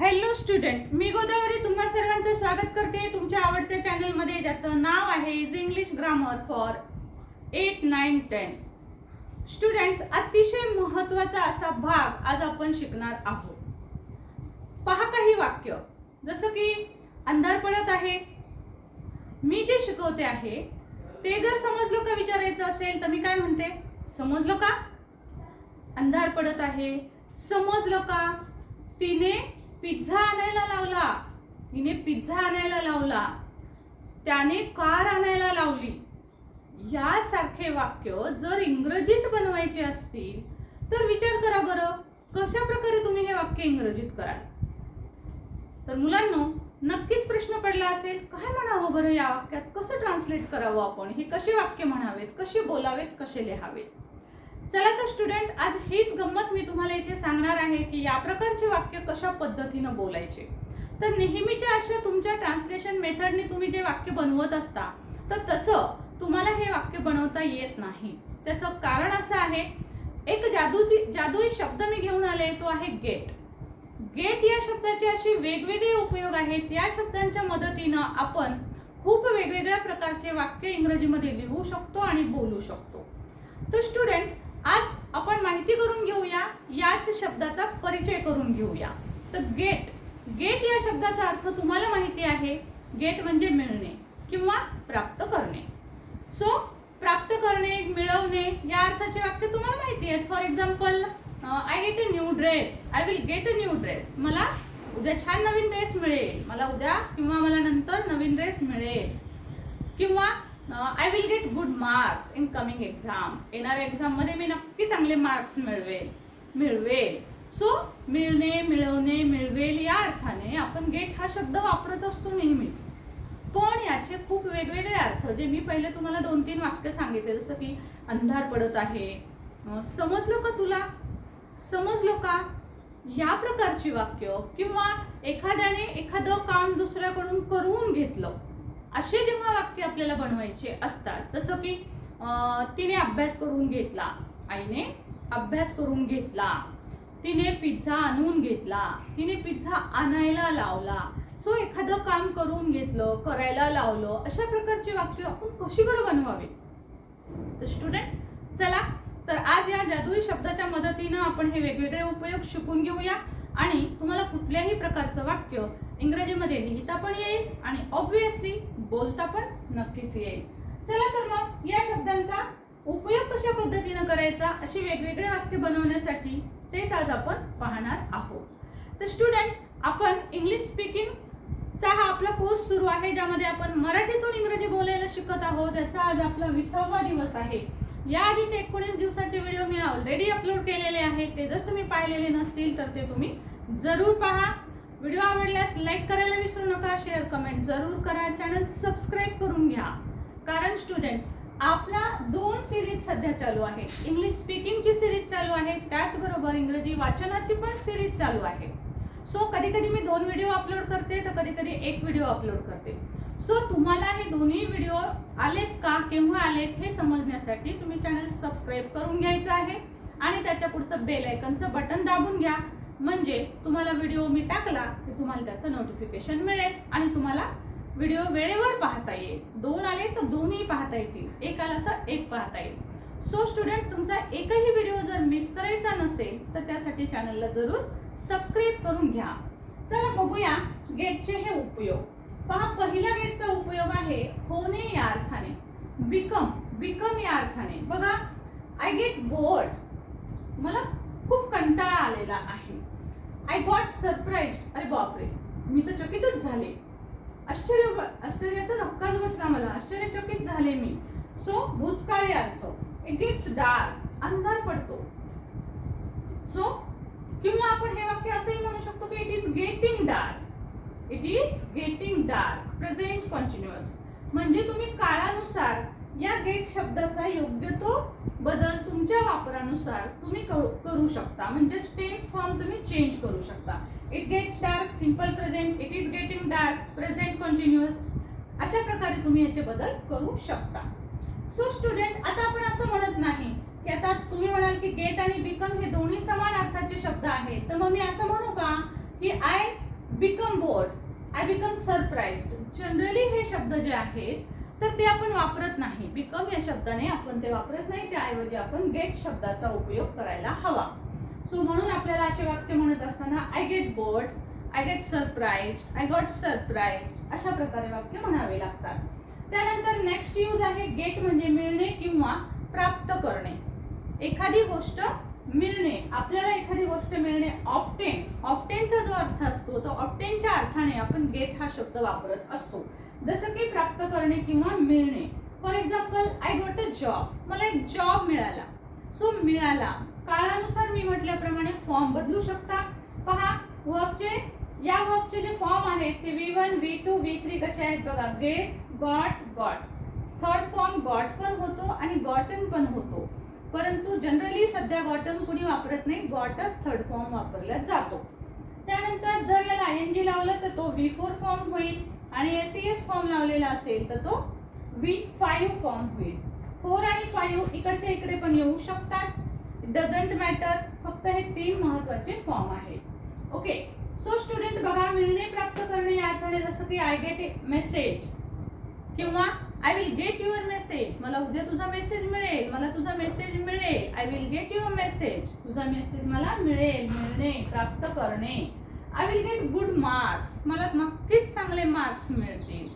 Hello student मी गोदावरी तुम्हा सर्वांचं स्वागत करते. तुमच्या आवडत्या चॅनलमध्ये ज्याचं नाव आहे is English grammar for eight nine ten students अतिशय महत्त्वाचा असा भाग आज आपण शिकणार आहोत. पहा काही वाक्य. जसं की अंधार पडत आहे. मी जे शिकवते आहे ते जर समजलं का विचारायचं असेल तर मी काय म्हणते? समजलं का? अंधार पडत आहे. समजलं का? तिने पिझ्झा आणायला लावला. तिने पिझ्झा आणायला लावला. त्याने कार आणायला लावली. यासारखे वाक्य जर इंग्रजीत बनवायचे असतील तर विचार करा बरं कशा प्रकारे तुम्ही हे वाक्य इंग्रजीत कराल? तर मुलांनो नक्कीच प्रश्न पडला असेल काय म्हणावं बरं या वाक्यात? कसं ट्रान्सलेट करावं आपण? हे कसे वाक्य म्हणावेत? कसे बोलावेत? कसे लिहावेत? चला तर स्टुडंट आज हीच गंमत मी तुम्हाला इथे सांगणार आहे की या प्रकारचे वाक्य कशा पद्धतीनं बोलायचे. तर नेहमीच्या अशा तुमच्या ट्रान्सलेशन मेथडने तुम्ही जे वाक्य बनवत असता तर तसं तुम्हाला हे वाक्य बनवता येत नाही. त्याचं कारण असं आहे एक जादूची जादुई शब्द मी घेऊन आले तो आहे गेट गेट या शब्दाचे असे वेगवेगळे उपयोग आहेत. या शब्दांच्या मदतीनं आपण खूप वेगवेगळ्या प्रकारचे वाक्य इंग्रजीमध्ये लिहू शकतो आणि बोलू शकतो. तर स्टुडंट आज आपण माहिती करून घेऊया याच शब्दाचा परिचय करून घेऊया. तर गेट गेट या शब्दाचा अर्थ तुम्हाला माहिती आहे. गेट म्हणजे मिळणे किंवा प्राप्त करणे. सो प्राप्त करणे मिळवणे या अर्थाचे वाक्य तुम्हाला माहिती आहेत. For example I get a new dress I will get a new dress मला उद्या छान नवीन ड्रेस मिळेल. मला उद्या किंवा मला नंतर नवीन ड्रेस मिळेल. किंवा I will get good marks in coming exam येणाऱ्या एक्झाममध्ये मी नक्की चांगले मार्क्स मिळवेल. मिळवेल. सो मिळणे मिळवणे मिळवेल या अर्थाने आपण गेट हा शब्द वापरत असतो नेहमीच. पण याचे खूप वेगवेगळे अर्थ जे मी पहिले तुम्हाला दोन तीन वाक्य सांगितले जसं की अंधार पडत आहे. समजलं का तुला? समजलं का? या प्रकारची वाक्य किंवा एखाद्याने एखादं काम दुसऱ्याकडून करून घेतलं. असे जेव्हा वाक्य आपल्याला बनवायचे असतात जसं की तिने अभ्यास करून घेतला आईने अभ्यास करून घेतला तिने पिझ्झा आणून घेतला तिने पिझ्झा आणायला लावला सो एखादं काम करून घेतलं करायला लावलं अशा प्रकारची वाक्य आपण कशी बरं बनवावी? तर स्टुडंट्स चला तर आज या जादुई शब्दाच्या मदतीनं आपण हे वेगवेगळे उपयोग शिकून घेऊया आणि तुम्हाला कुठल्याही प्रकारचं वाक्य इंग्रजीमध्ये लिहिता पण येईल आणि ऑब्विसली बोलता पण नक्कीच येईल. चला तर मग या शब्दांचा उपयोग कशा पद्धतीनं करायचा अशी वेगवेगळे वाक्य बनवण्यासाठी तेच आज आपण पाहणार आहोत. तर स्टुडंट आपण इंग्लिश स्पीकिंगचा हा आपला कोर्स सुरू आहे ज्यामध्ये आपण मराठीतून इंग्रजी बोलायला शिकत आहोत. याचा आज आपला विसावा दिवस आहे. या आधीचे एकोणीस दिवसाचे व्हिडिओ मी ऑलरेडी अपलोड केलेले आहेत. ते जर तुम्ही पाहिलेले नसतील तर ते तुम्ही जरूर पहा. व्हिडिओ आवडल्यास लाईक करायला विसरू नका शेअर कमेंट जरूर करा. चॅनल सबस्क्राईब करून घ्या. कारण स्टुडंट आपला दोन सिरीज सध्या चालू आहे. इंग्लिश स्पीकिंगची सिरीज चालू आहे. त्याचबरोबर इंग्रजी वाचनाची पण सिरीज चालू आहे. सो कधी कधी मी दोन व्हिडिओ अपलोड करते तर कधी कधी एक व्हिडिओ अपलोड करते. सो तुम्हाला हे दोन्ही व्हिडिओ आलेत का केव्हा आलेत हे समजण्यासाठी तुम्ही चॅनल सबस्क्राईब करून घ्यायचं आहे. आणि त्याच्या पुढचं बेल आयकनचं बटन दाबून घ्या. म्हणजे तुम्हाला व्हिडिओ मी टाकला की तुम्हाला त्याचं नोटिफिकेशन मिळेल आणि तुम्हाला व्हिडिओ वेळेवर पाहता येईल. दोन आले तर दोन्ही पाहता येतील. एक आला तर एक पाहता येईल. सो स्टुडंट्स तुमचा एकही व्हिडिओ जर मिस करायचा नसेल तर त्यासाठी चॅनलला जरूर सबस्क्राईब करून घ्या. तर बघूया गेटचे हे उपयोग. पहा पहिला गेटचा उपयोग आहे होणे या अर्थाने. बिकम बिकम या अर्थाने. बघा आय गेट बोर्ड मला खूप कंटाळा आलेला आहे. आय गॉट सरप्राईज अरे बापरे. मी तर चकितच झाले. आश्चर्य आश्चर्याचा धक्काच बसला मला. आश्चर्यचकित झाले मी. So भूतकाळी earth it gets dark अंधार पडतो. सो किंवा आपण हे वाक्य असंही म्हणू शकतो की it is getting dark it is getting dark present continuous म्हणजे तुम्ही काळानुसार या गेट शब्दाचा योग्य तो बदल तुमच्या वापरानुसार तुम्ही करू करू शकता. म्हणजे टेन्स फॉर्म तुम्ही चेंज करू शकता. It gets dark simple present it is getting dark present continuous अशा प्रकारे तुम्ही याचे बदल करू शकता. सो स्टुडंट आता आपण असं म्हणत नाही की आता तुम्ही म्हणाल की गेट आणि बिकम हे दोन्ही समान अर्थाचे शब्द आहेत. तर मग मी असं म्हणू का की I become bored I become surprise generally हे शब्द जे आहेत तर ते आपण वापरत नाही. बिकम या शब्दाने आपण ते वापरत नाही त्याऐवजी आपण गेट शब्दाचा उपयोग करायला हवा. सो म्हणून आपल्याला असे वाक्य म्हणत असताना I get bored I get surprise I got surprise अशा प्रकारे वाक्य म्हणावे लागतात. त्यानंतर नेक्स्ट यूज आहे गेट म्हणजे मिळणे किंवा प्राप्त करणे. एखादी गोष्ट मिळणे आपल्याला एखादी गोष्ट मिळणे ऑप्टेन ऑप्टेनचा जो अर्थ असतो तो ऑप्टेनच्या अर्थाने आपण गेट हा शब्द वापरत असतो. जसं की प्राप्त करणे किंवा मिळणे. For example I got a job मला एक जॉब मिळाला. सो मिळाला. काळानुसार मी म्हटल्याप्रमाणे फॉर्म बदलू शकता. पहा वर्कचे या वर्कचे जे फॉर्म आहेत ते V one V two V three कसे आहेत बघा. Get got got third form got पण होतो आणि गॉटन पण होतो. परंतु जनरली सध्या गॉटन कुणी वापरत नाही गॉटच थर्ड फॉर्म वापरला जातो. त्यानंतर जर याला आय एन जी लावलं तर तो व्ही फोर फॉर्म होईल. आणि एस सी एस फॉर्म लावलेला असेल तर तो विथ फाईव्ह फॉर्म होईल. फोर आणि फाईव्ह इकडच्या इकडे पण येऊ शकतात. डझंट मॅटर फक्त हे तीन महत्त्वाचे फॉर्म आहेत. ओके सो स्टुडंट बघा मिळणे प्राप्त करणे या अर्थाने जसं की आय गेट ए मेसेज किंवा I will get your message मला उद्या तुझा मेसेज मिळेल. मला तुझा मेसेज मिळेल. I will get your message तुझा मेसेज मला मिळेल. मिळणे प्राप्त करणे. I will get good marks मला नक्कीच चांगले मार्क्स मिळतील.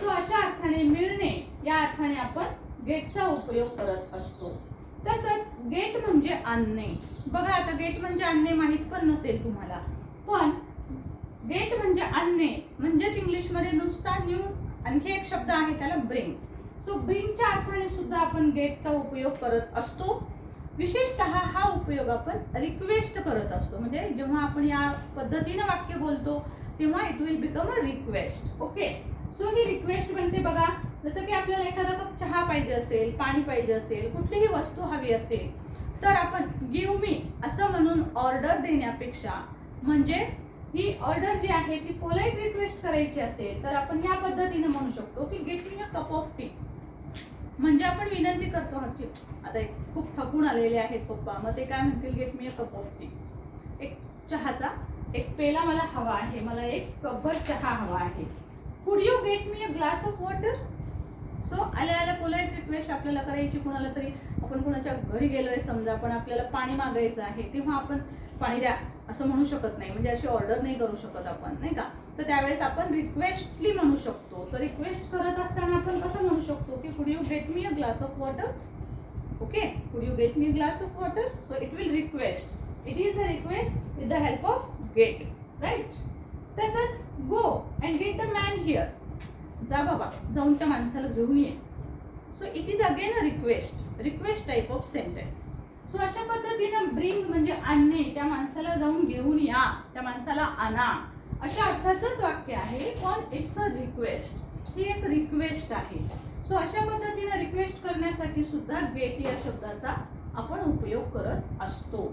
सो अशा अर्थाने मिळणे या अर्थाने आपण गेटचा उपयोग करत असतो. तसंच गेट म्हणजे आणणे. बघा आता गेट म्हणजे आणणे माहीत पण नसेल तुम्हाला. पण गेट म्हणजे आणणे म्हणजेच इंग्लिशमध्ये नुसता न्यू आणखी एक शब्द आहे त्याला ब्रिंग सो ब्रिंगच्या अर्थाने सुद्धा आपण गेटचा उपयोग करत असतो. विशेषतः हा उपयोग आपण रिक्वेस्ट करत असतो. म्हणजे जेव्हा आपण या पद्धतीनं वाक्य बोलतो तेव्हा it will become a request okay so he request म्हणते बघा. जसं की आपल्याला एखादा कप चहा पाहिजे असेल पाणी पाहिजे असेल कुठलीही वस्तू हवी असेल तर आपण गिव मी असं म्हणून ऑर्डर देण्यापेक्षा म्हणजे ही ऑर्डर जी आहे ती पोलाईट रिक्वेस्ट करायची असेल तर आपण या पद्धतीने म्हणू शकतो की get me a cup of tea म्हणजे आपण विनंती करतो आहोत आता एक खूप थकून आलेले आहेत पप्पा. मग ते काय म्हणतील get me a cup of tea एक चहाचा एक पेला मला हवा आहे. मला एक कपभर चहा हवा आहे. Could you get me a glass of water so आल्या आल्या पोलाईट रिक्वेस्ट आपल्याला करायची. कुणाला तरी आपण कुणाच्या घरी गेलोय समजा पण आपल्याला पाणी मागायचं आहे तेव्हा आपण पाणी द्या. असं म्हणू शकत नाही. म्हणजे अशी ऑर्डर नाही करू शकत आपण नाही का? तर त्यावेळेस आपण रिक्वेस्टली म्हणू शकतो. तर रिक्वेस्ट करत असताना आपण कसं म्हणू शकतो की could you get me a glass of water okay could you get me glass of water so it will request it is the request with the help of get right तसंच go and get the man here जा बाबा जाऊन त्या माणसाला घेऊन ये. So it is again a request request type of sentence so अशा पद्धतीनं ब्रिंग म्हणजे आणणे त्या माणसाला जाऊन घेऊन या त्या माणसाला आणा. अशा अर्थाचंच वाक्य आहे पण इट्स अ रिक्वेस्ट ही एक रिक्वेस्ट आहे. सो अशा पद्धतीनं रिक्वेस्ट करण्यासाठी सुद्धा गेट या शब्दाचा आपण उपयोग करत असतो.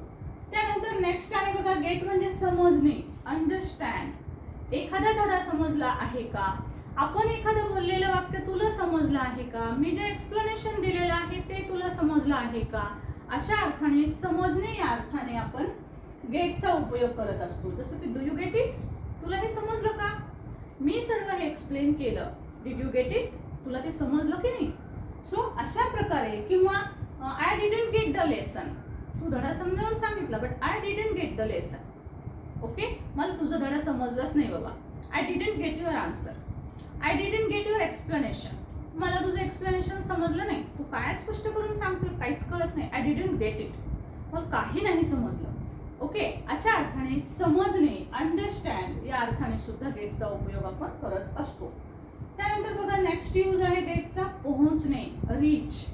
त्यानंतर नेक्स्ट आहे बघा गेट म्हणजे समजणे अंडरस्टँड एखादा धडा समजला आहे का? आपण एखादं बोललेलं वाक्य तुला समजलं आहे का? मी जे एक्सप्लेनेशन दिलेलं आहे ते तुला समजलं आहे का? अशा अर्थाने समजणे या अर्थाने आपण गेटचा उपयोग करत असतो. जसं की डू यू गेट इट तुला हे समजलं का? मी सर्व हे एक्सप्लेन केलं. डिड यू गेट इट तुला ते समजलं की नाही? सो अशा प्रकारे किंवा I didn't get the lesson तू धडा समजावून सांगितलं but I didn't get the lesson okay मला तुझा धडा समजलाच नाही बाबा. I didn't get your answer I didn't get your explanation मला तुझं एक्सप्लेनेशन समजलं नाही. तू काय स्पष्ट करून सांगतोय? काहीच कळत नाही. आय डिडंट गेट इट मला काही नाही समजलं. ओके अशा अर्थाने समजणे अंडरस्टँड या अर्थाने सुद्धा गेटचा उपयोग आपण करत असतो. त्यानंतर बघा नेक्स्ट यूज आहे गेटचा पोहोचणे रीच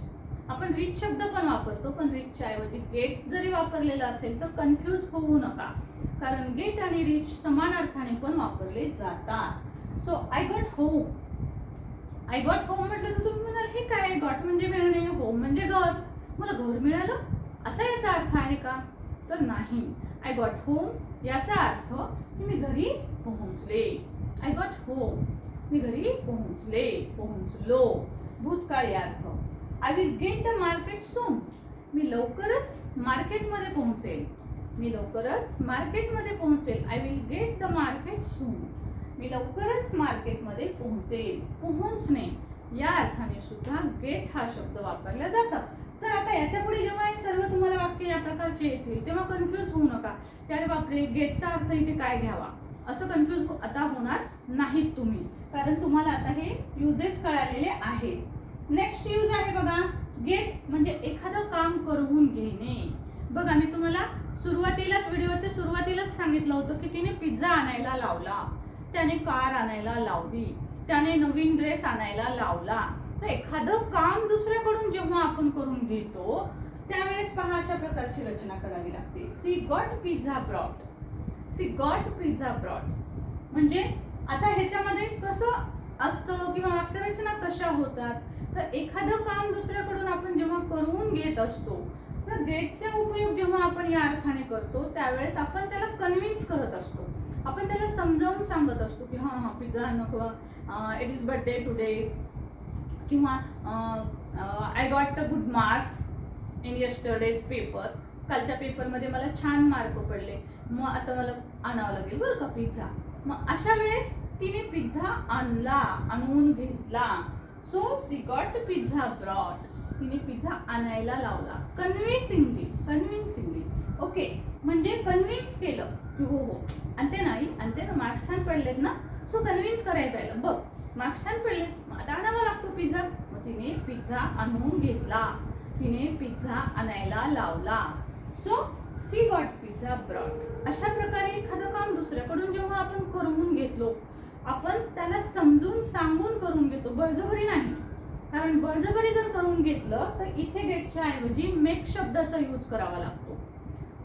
आपण रीच शब्द पण वापरतो पण रीचच्या ऐवजी गेट जरी वापरलेला असेल तर कन्फ्यूज होऊ नका. कारण गेट आणि रीच समान अर्थाने पण वापरले जातात. So I got home I got home म्हटलं तर तुम्ही म्हणाल हे काय? गॉट म्हणजे मिळणे होम म्हणजे घर. मला घर मिळालं? असा याचा अर्थ आहे का? तर नाही. आय गॉट होम याचा अर्थ की मी घरी पोहोचले. आय गॉट होम मी घरी पोहोचले. पोहोचलो. भूतकाळी अर्थ. I will get the market soon मी लवकरच मार्केटमध्ये पोहोचेल. मी लवकरच मार्केटमध्ये पोहोचेल. I will get the market soon मी लवकरच मार्केटमध्ये पोहोचेल. पोहोचणे. या अर्थाने सुद्धा गेट हा शब्द वापरला जातात तर आता याच्यापुढे जेव्हा हे सर्व तुम्हाला वाक्य या प्रकारचे येतील तेव्हा कन्फ्यूज होऊ नका. की अरे बापरे गेटचा अर्थ इथे काय घ्यावा? असं कन्फ्यूज हो- आता होणार नाहीत तुम्ही. कारण तुम्हाला आता हे युजेस कळालेले आहेत. नेक्स्ट यूज आहे बघा. गेट म्हणजे एखादं काम करवून घेणे. बघा मी तुम्हाला सुरुवातीलाच व्हिडिओच्या सुरुवातीलाच सांगितलं होतं की तिने पिझ्झा आणायला लावला. त्याने कार आणायला लावली. त्याने नवीन ड्रेस आणायला लावला. तर एखादं काम दुसऱ्याकडून जेव्हा आपण करून घेतो त्यावेळेस पहा अशा प्रकारची रचना करावी लागते. She got pizza brought. She got pizza brought. म्हणजे आता ह्याच्यामध्ये कसं असतं किंवा वाक्यरचना कशा होतात? तर एखादं काम दुसऱ्याकडून आपण जेव्हा करून घेत असतो तर गेटचा उपयोग जेव्हा आपण या अर्थाने करतो त्यावेळेस आपण त्याला कन्व्हिन्स करत असतो. आपण त्याला समजावून सांगत असतो की हां हां पिझ्झा नको इट इज बर्थडे टुडे किंवा I got the good marks in yesterday's paper कालच्या पेपरमध्ये मला छान मार्क पडले. मग आता मला आणावं लागेल बरं का पिझ्झा मग अशा वेळेस तिने पिझ्झा आणला आणून घेतला. So she got pizza brought तिने पिझ्झा आणायला लावला. कन्व्हिन्सिंगली कन्व्हिन्सिंगली ओके म्हणजे कन्व्हिन्स केलं. की हो हो. आणते नाही आणते ना. मार्क्स छान पडलेत ना? सो कन्व्हिन्स करायचं आहे. बघ. मार्क्स छान पडले आता आणावा लागतो पिझ्झा. मग तिने पिझ्झा आणून घेतला. तिने पिझ्झा आणायला लावला. So she got pizza brought अशा प्रकारे एखादं काम दुसऱ्याकडून जेव्हा आपण करून घेतलो आपण त्याला समजून सांगून करून घेतो. बळजबरी नाही. कारण बळजबरी जर करून घेतलं तर इथे गेटच्या ऐवजी मेक शब्दाचा यूज करावा लागतो.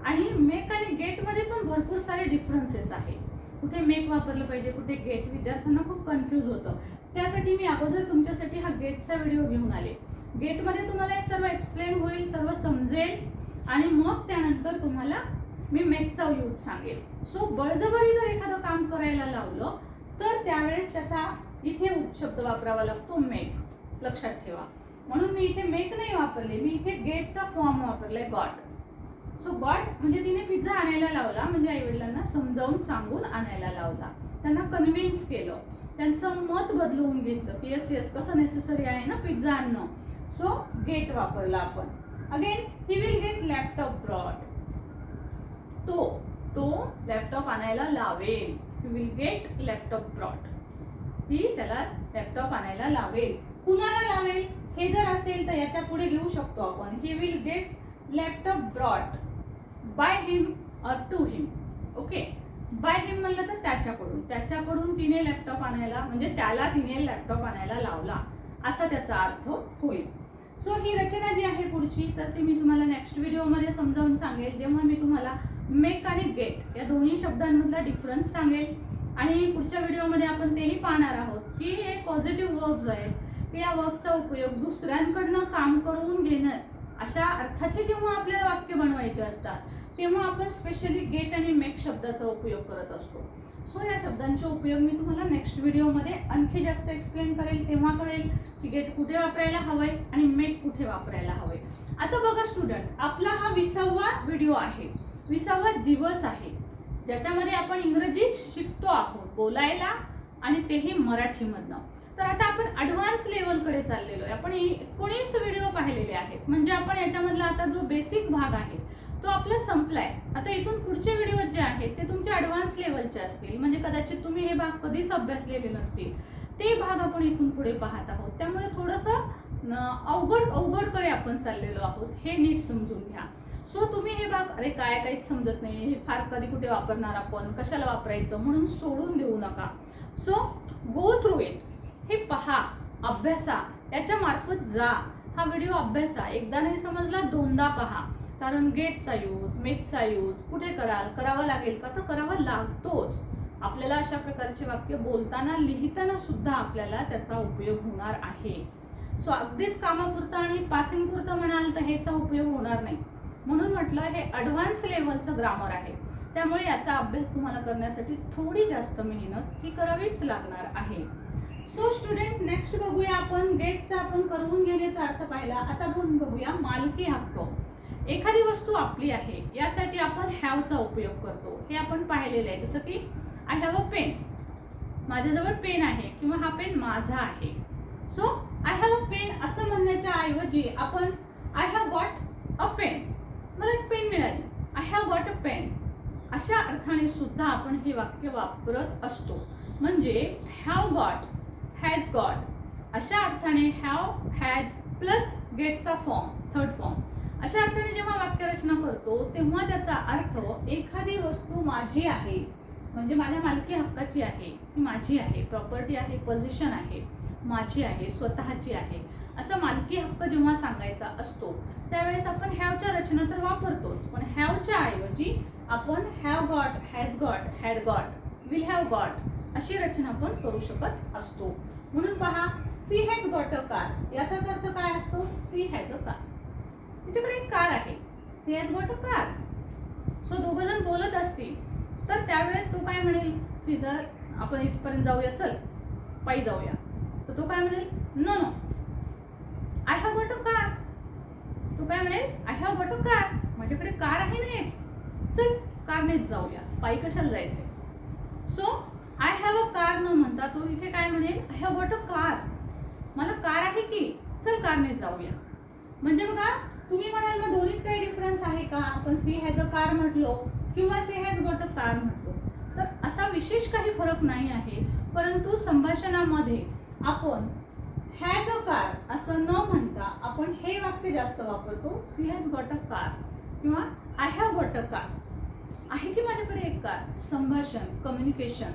आणि मेक आणि गेटमध्ये पण भरपूर सारे डिफरन्सेस आहे कुठे मेक वापरलं पाहिजे कुठे गेट विद्यार्थ्यांना खूप कन्फ्यूज होतं. त्यासाठी मी अगोदर तुमच्यासाठी हा गेटचा व्हिडिओ घेऊन आले. गेटमध्ये तुम्हाला हे सर्व एक्सप्लेन होईल सर्व समजेल आणि मग त्यानंतर तुम्हाला मी मेकचा यूज सांगेल. सो बळजबरी जर एखादं काम करायला लावलं तर त्यावेळेस त्याचा इथे शब्द वापरावा लागतो मेक लक्षात ठेवा. म्हणून मी इथे मेक नाही वापरले मी इथे गेटचा फॉर्म वापरलाय गॉट सो गॉट म्हणजे तिने पिझ्झा आणायला लावला म्हणजे आई वडिलांना समजावून सांगून आणायला लावला. त्यांना कन्व्हिन्स केलं. त्यांचं मत बदलवून घेतलं की येस येस कसं नेसेसरी आहे ना पिझ्झा आणणं? सो गेट वापरला आपण. Again he will get laptop brought तो तो लॅपटॉप आणायला लावेल. He will get laptop brought ती त्याला लॅपटॉप आणायला लावेल. कुणाला लावेल? हे जर असेल तर याच्यापुढे घेऊ शकतो आपण. He will get laptop brought by him or to him okay by him म्हणलं तर त्याच्याकडून. त्याच्याकडून तिने लॅपटॉप आणायला म्हणजे त्याला तिने लॅपटॉप आणायला लावला. असा त्याचा अर्थ होईल. सो ही रचना जी आहे पुढची तर ती मी तुम्हाला नेक्स्ट व्हिडिओमध्ये समजावून सांगेल. जेव्हा मी तुम्हाला मेक आणि गेट या दोन्ही शब्दांमधला डिफरन्स सांगेल आणि पुढच्या व्हिडिओमध्ये आपण तेही पाहणार आहोत की हे पॉझिटिव्ह वर्ब्स आहेत. की या वर्बचा उपयोग दुसऱ्यांकडनं काम करून घेणं अशा अर्थाचे जेव्हा आपल्याला वाक्य बनवायचे असतात तेव्हा आपण स्पेशली गेट आणि मेक शब्दाचा उपयोग करत असतो. सो या शब्दांचे उपयोग मी तुम्हाला नेक्स्ट व्हिडिओमध्ये आणखी जास्त एक्सप्लेन करेल तेव्हा कळेल की गेट कुठे वापरायला हवंय आणि मेक कुठे वापरायला हवंय. आता बघा स्टुडंट आपला हा विसावा व्हिडिओ आहे. विसावा दिवस आहे. ज्याच्यामध्ये आपण इंग्रजी शिकतो आहोत बोलायला आणि तेही मराठीमधनं. तर आता आपण ॲडव्हान्स लेवलकडे चाललेलो आहे. आपण एकोणीस व्हिडिओ पाहिलेले आहेत. म्हणजे आपण याच्यामधला आता जो बेसिक भाग आहे तो आपला संपलाय. आता इथून पुढचे व्हिडिओ जे आहेत ते तुमच्या ॲडव्हान्स लेवलचे असतील. म्हणजे कदाचित तुम्ही हे भाग कधीच अभ्यासलेले नसतील. ते भाग आपण इथून पुढे पाहत आहोत. त्यामुळे थोडंसं अवघड अवघडकडे आपण चाललेलो आहोत. हे नीट समजून घ्या. सो तुम्ही हे भाग अरे काय काहीच समजत नाही. हे फार कधी कुठे वापरणार आपण? कशाला वापरायचं? म्हणून सोडून देऊ नका. सो गो थ्रू इट हे पहा अभ्यासा याच्या मार्फत जा. हा व्हिडिओ अभ्यासा. एकदा नाही समजला दोनदा पहा. कारण गेटचा यूज मेकचा यूज कुठे कराल करावा लागेल का? तर करावा लागतोच. आपल्याला अशा प्रकारचे वाक्य बोलताना लिहिताना सुद्धा आपल्याला त्याचा उपयोग होणार आहे. सो अगदीच कामापुरता आणि पासिंगपुरतं म्हणाल तर ह्याचा उपयोग होणार नाही. म्हणून म्हटलं हे ॲडव्हान्स लेवलचं ग्रामर आहे. त्यामुळे याचा अभ्यास तुम्हाला करण्यासाठी थोडी जास्त मेहनत ही करावीच लागणार आहे. सो स्टुडंट नेक्स्ट बघूया आपण. डेटचा आपण करून घेण्याचा अर्थ पाहिला. आता आपण बघूया मालकी हक्क. एखादी वस्तू आपली आहे. यासाठी आपण हॅवचा उपयोग करतो. हे आपण पाहिलेलं आहे. जसं की आय हॅव अ पेन माझ्याजवळ पेन आहे किंवा हा पेन माझा आहे. So I have a pen असं म्हणण्याच्या ऐवजी आपण I have got a pen मला एक पेन मिळाली. I have got a pen अशा अर्थाने सुद्धा आपण हे वाक्य वापरत असतो. म्हणजे हॅव गॉट हॅज गॉट अशा अर्थाने हॅव हॅज प्लस गेटचा फॉर्म थर्ड फॉर्म अशा अर्थाने जेव्हा वाक्यरचना करतो तेव्हा त्याचा अर्थ एखादी वस्तू माझी आहे म्हणजे माझ्या मालकी हक्काची आहे ती माझी आहे प्रॉपर्टी आहे पोझिशन आहे माझी आहे स्वतःची आहे असा मालकी हक्क जेव्हा सांगायचा असतो त्यावेळेस आपण हॅवच्या रचना तर वापरतोच पण हॅवच्या ऐवजी आपण have got has got had got will have got अशी रचना आपण करू शकत असतो. म्हणून पहा she has got a car. याचाच अर्थ काय असतो? She has a car. तिच्याकडे एक कार आहे. She has got a car. So दोघं जण बोलत असतील तर त्यावेळेस तो काय म्हणेल? की जर आपण इथपर्यंत जाऊया चल पायी जाऊया. तर तो काय म्हणेल? No no I have got a car तो काय म्हणेल? I have got a car माझ्याकडे कार आहे ना एक. चल कारनेच जाऊया. पायी कशाला जायचे so I have a car न म्हणता तो इथे काय म्हणेल? I have got a car मला कार आहे की? चल कारने जाऊया. म्हणजे बघा तुम्ही म्हणाल मग दोन्हीत काही डिफरन्स आहे का? आपण सी हॅज अ कार म्हटलो किंवा she has got a car म्हटलो. तर असा विशेष काही फरक नाही आहे. परंतु संभाषणामध्ये आपण हॅज अ कार असं न म्हणता आपण हे वाक्य जास्त वापरतो she has got a car किंवा I have got a car आहे की माझ्याकडे एक कार संभाषण कम्युनिकेशन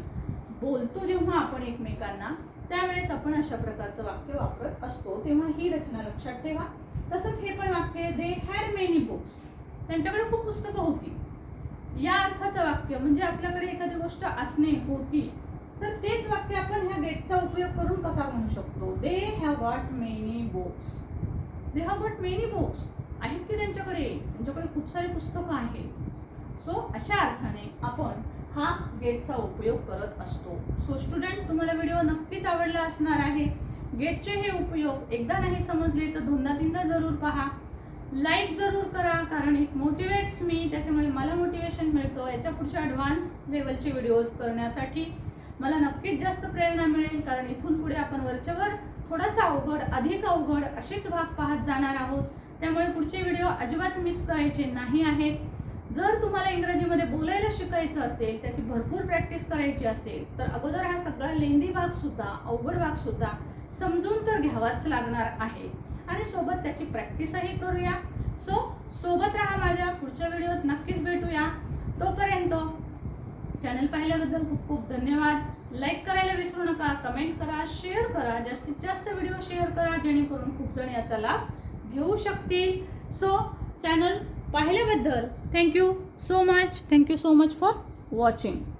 बोलतो जेव्हा आपण एकमेकांना त्यावेळेस आपण अशा प्रकारचं वाक्य वापरत असतो. तेव्हा ही रचना लक्षात ठेवा. तसंच हे पण वाक्य दे हॅड मेनी बुक्स त्यांच्याकडे खूप पुस्तकं होती. या अर्थाचं वाक्य म्हणजे आपल्याकडे एखादी गोष्ट असणे होती तर तेच वाक्य आपण ह्या गेटचा उपयोग करून कसा म्हणू शकतो? They have got many books they have got many books आहेत की त्यांच्याकडे? त्यांच्याकडे खूप सारी पुस्तकं आहेत. सो अशा अर्थाने आपण हा गेटचा उपयोग करत असतो. सो स्टुडंट तुम्हाला व्हिडिओ नक्कीच आवडला असणार आहे. गेटचे हे उपयोग एकदा नाही समजले तर दोनदा तीनदा जरूर पहा. लाईक जरूर करा कारण एक मोटिवेट्स मी त्याच्यामुळे मला मोटिवेशन मिळतो. याच्या पुढच्या ॲडव्हान्स लेवलचे व्हिडिओज करण्यासाठी मला नक्कीच जास्त प्रेरणा मिळेल कारण इथून पुढे आपण वरच्यावर थोडासा अवघड अधिक अवघड असेच भाग पाहत जाणार आहोत. त्यामुळे पुढचे व्हिडिओ अजिबात मिस करायचे नाही आहेत. जर तुम्हाला इंग्रजीमध्ये बोलायला शिकायचं असेल त्याची भरपूर प्रॅक्टिस करायची असेल तर अगोदर हा सगळा लेंदी भाग सुद्धा अवघड भाग सुद्धा समजून तर घ्यावाच लागणार आहे. आणि सोबत त्याची प्रॅक्टिसही करूया. सो सोबत राहा माझ्या. पुढच्या व्हिडिओत नक्कीच भेटूया. तोपर्यंत चॅनल पाहिल्याबद्दल खूप खूप धन्यवाद. लाईक करायला विसरू नका. कमेंट करा शेअर करा. जास्तीत जास्त व्हिडिओ शेअर करा जेणेकरून खूप जण याचा लाभ घेऊ शकतील. सो चॅनल पाहिल्याबद्दल thank you so much. Thank you so much for watching.